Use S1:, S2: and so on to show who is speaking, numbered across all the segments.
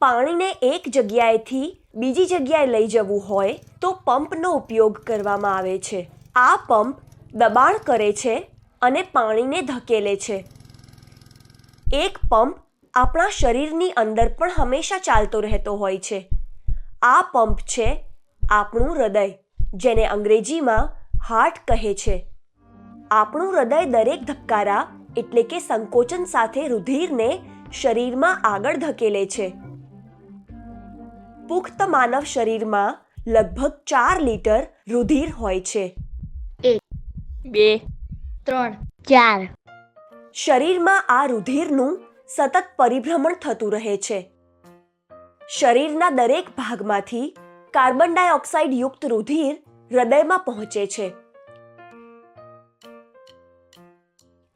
S1: પાણીને એક જગ્યાએથી બીજી જગ્યાએ લઈ જવું હોય તો પંપનો ઉપયોગ કરવામાં આવે છે. આ પંપ દબાણ કરે છે અને પાણીને ધકેલે છે. એક પંપ આપણા શરીરની અંદર પણ હંમેશા ચાલતો રહેતો હોય છે. આ પંપ છે આપણું હૃદય, જેને અંગ્રેજીમાં હાર્ટ કહે છે. આપણું હૃદય દરેક ધબકારા એટલે કે સંકોચન સાથે રુધિરને શરીરમાં આગળ ધકેલે છે. પુખ્ત માનવ શરીરમાં લગભગ ચાર લીટર રુધિર હોય છે.
S2: બે ત્રણ ચાર.
S1: શરીરમાં આ રુધિરનું સતત પરિભ્રમણ થતું રહે છે. શરીરના દરેક ભાગમાંથી કાર્બન ડાયોક્સાઇડ યુક્ત રુધિર હૃદયમાં પહોંચે છે.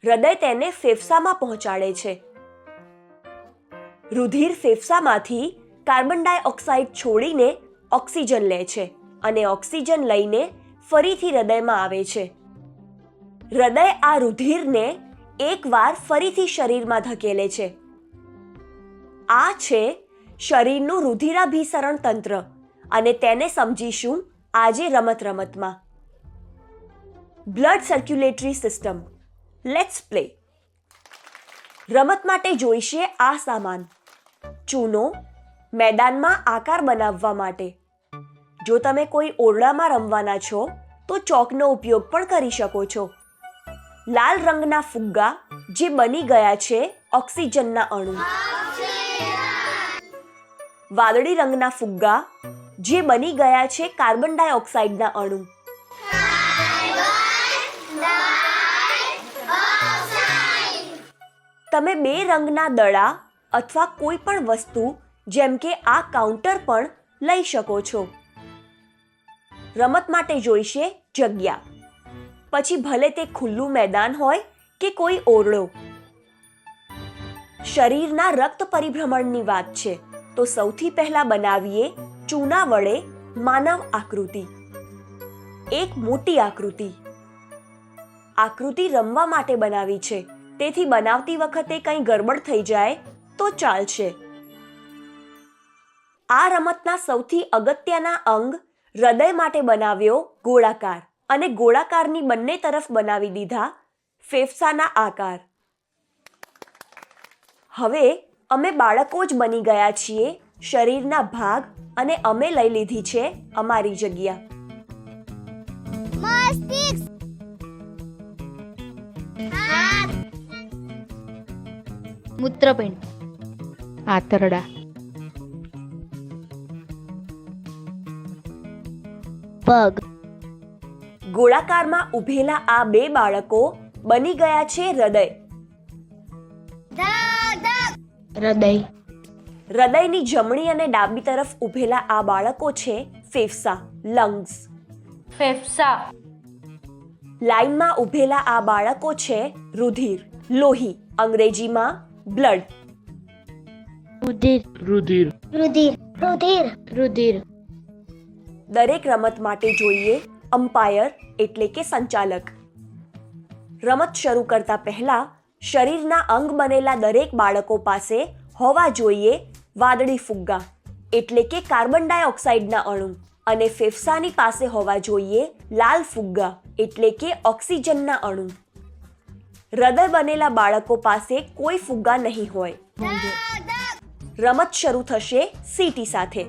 S1: હૃદય તેને ફેફસામાં પહોંચાડે છે. રુધિર ફેફસામાંથી કાર્બન ડાયોક્સાઇડ છોડીને ઓક્સિજન લે છે અને ઓક્સિજન લઈને ફરીથી હૃદયમાં આવે છે. હૃદય આ રુધિરને એકવાર ફરીથી શરીરમાં ધકેલે છે. આ છે શરીરનું રુધિરાભિસરણ તંત્ર અને તેને સમજીશું આજે રમત રમતમાં. Blood circulatory system. Let's play રમત માટે જોઈશે આ સામાન. ચૂનો મેદાનમાં આકાર બનાવવા માટે. જો તમે કોઈ ઓરડામાં રમવાના છો, તો ચોકનો ઉપયોગ પણ કરી શકો છો. લાલ રંગના ફુગ્ગા જે બની ગયા છે ઓક્સિજનના અણુ. વાદળી રંગના ફુગ્ગા જે બની ગયા છે કાર્બન ડાયોક્સાઇડના અણુ. તમે બે રંગના દડા અથવા કોઈ પણ વસ્તુ જેમ કે આ કાઉન્ટર પણ લઈ શકો છો. રમત માટે જોઈશે જગ્યા. પછી ભલે તે ખુલ્લું મેદાન હોય કે કોઈ ઓરડો. શરીરના રક્ત પરિભ્રમણની વાત છે, તો સૌથી પહેલા બનાવીએ ચૂના વડે માનવ આકૃતિ. એક મોટી આકૃતિ. આકૃતિ રમવા માટે બનાવી છે, તેથી બનાવતી વખતે કંઈ ગડબડ થઈ જાય તો ચાલશે. આ રમતના સૌથી અગત્યના અંગ હૃદય માટે બનાવ્યો ગોળાકાર અને ગોળાકારની બંને તરફ બનાવી દીધા ફેફસાના આકાર. હવે અમે બાળકો જ બની ગયા છીએ શરીરના ભાગ અને અમે લઈ લીધી છે અમારી જગ્યા.
S2: મૂત્રપિંડ. આંતરડા પગ.
S1: ગોળાકારમાં ઉભેલા આ બે બાળકો બની ગયા છે હૃદય.
S2: હૃદય.
S1: હૃદયની જમણી અને ડાબી તરફ ઊભેલા આ બાળકો છે ફેફસા લંગ્સ.
S2: ફેફસા.
S1: લાઈનમાં ઊભેલા આ બાળકો છે રુધિર લોહી અંગ્રેજીમાં બ્લડ.
S2: રુધિર.
S3: રુધિર.
S2: રુધિર. રુધિર. રુધિર.
S1: દરેક રમત માટે જોઈએ અમ્પાયર એટલે કે સંચાલક. રમત શરૂ કરતા પહેલા શરીરના અંગ બનેલા દરેક બાળકો પાસે હોવા જોઈએ વાદળી ફુગ્ગા એટલે કે કાર્બન ડાયોક્સાઇડના અણુ અને ફેફસાની પાસે હોવા જોઈએ લાલ ફુગ્ગા એટલે કે ઓક્સિજનના અણુ. હૃદય બનેલા બાળકો પાસે કોઈ ફુગ્ગા નહીં હોય. રમત શરૂ થશે સીટી સાથે.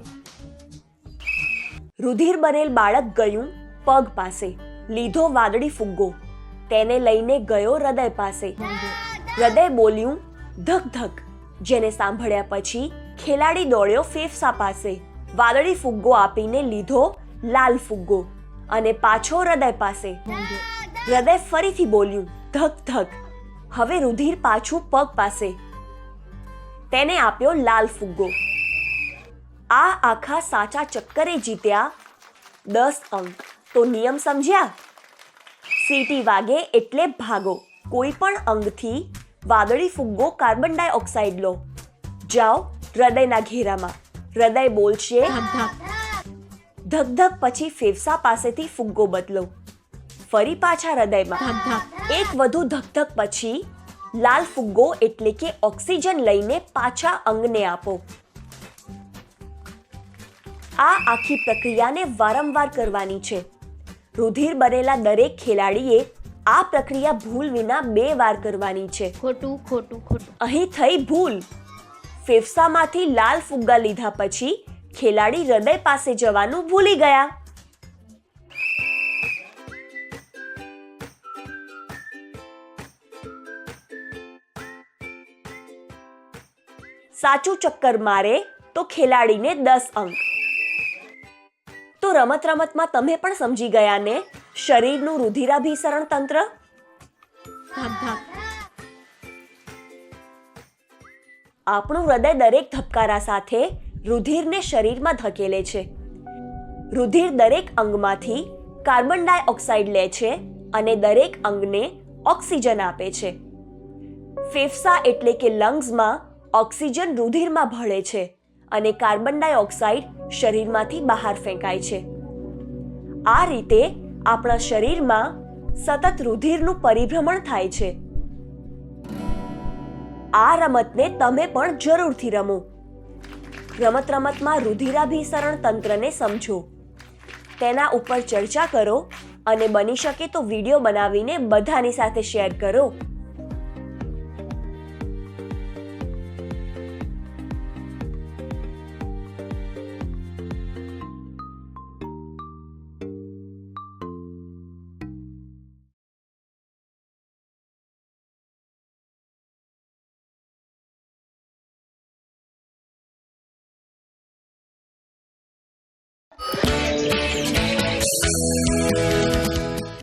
S1: રુધિર બનેલ બાળક ગયું પગ પાસે. લીધો વાદળી ફુગ્ગો. તેને લઈને ગયો હૃદય પાસે. હૃદય બોલ્યું, ધક ધક. જેને સાંભળ્યા પછી ખેલાડી દોડ્યો ફેફસા પાસે. વાદળી ફુગ્ગો આપીને લીધો લાલ ફુગ્ગો અને પાછો હૃદય પાસે. હૃદય ફરીથી બોલ્યું, ધક ધક. હવે રુધિર પાછું પગ પાસે. તેને આપ્યો લાલ ફુગ્ગો. આ આખા સાચા ચક્કરે જીત્યા દસ અંક. તો નિયમ સમજ્યા? સીટી વાગે એટલે ભાગો. કોઈ પણ અંગથી વાદળી ફુગ્ગો કાર્બન ડાયોક્સાઇડ લો. જાઓ હૃદયના ઘેરામાં. હૃદય બોલશે ધક પછી ફેફસા પાસેથી ફુગ્ગો બદલો. ફરી પાછા હૃદયમાં. એક વધુ ધકધક પછી લાલ ફુગ્ગો એટલે કે ઓક્સિજન લઈને પાછા અંગને આપો. આ આખી પ્રક્રિયાને વારંવાર કરવાની છે. રુધિર બનેલા દરેક ખેલાડીએ આ પ્રક્રિયા ભૂલ વિના બે વાર કરવાની છે.
S2: ખોટું ખોટું ખોટું.
S1: અહીં થઈ ભૂલ. ફેફસામાંથી લાલ ફુગ્ગા લીધા પછી ખેલાડી હૃદય પાસે જવાનું ભૂલી ગયા. સાચું ચક્કર મારે તો ખેલાડીને દસ અંક. રમત રમતમાં તમે પણ સમજી ગયા ને શરીરનું રુધિરાભિસરણ તંત્ર? આપણું હૃદય દરેક ધબકારા સાથે રુધિરને શરીરમાં ધકેલે છે. રુધિર દરેક અંગમાંથી કાર્બન ડાયોક્સાઇડ લે છે અને દરેક અંગને ઓક્સિજન આપે છે. ફેફસા એટલે કે લંગ્સમાં ઓક્સિજન રુધિરમાં ભળે છે અને કાર્બન ડાયોક્સાઇડ શરીરમાંથી બહાર ફેંકાય છે. આ રીતે આપણા શરીરમાં સતત રુધિરનું પરિભ્રમણ થાય છે. આ રમતને તમે પણ જરૂરથી રમો. રમત રમતમાં રુધિરાભિસરણ તંત્રને સમજો. તેના ઉપર ચર્ચા કરો અને બની શકે તો વીડિયો બનાવીને બધાની સાથે શેર કરો.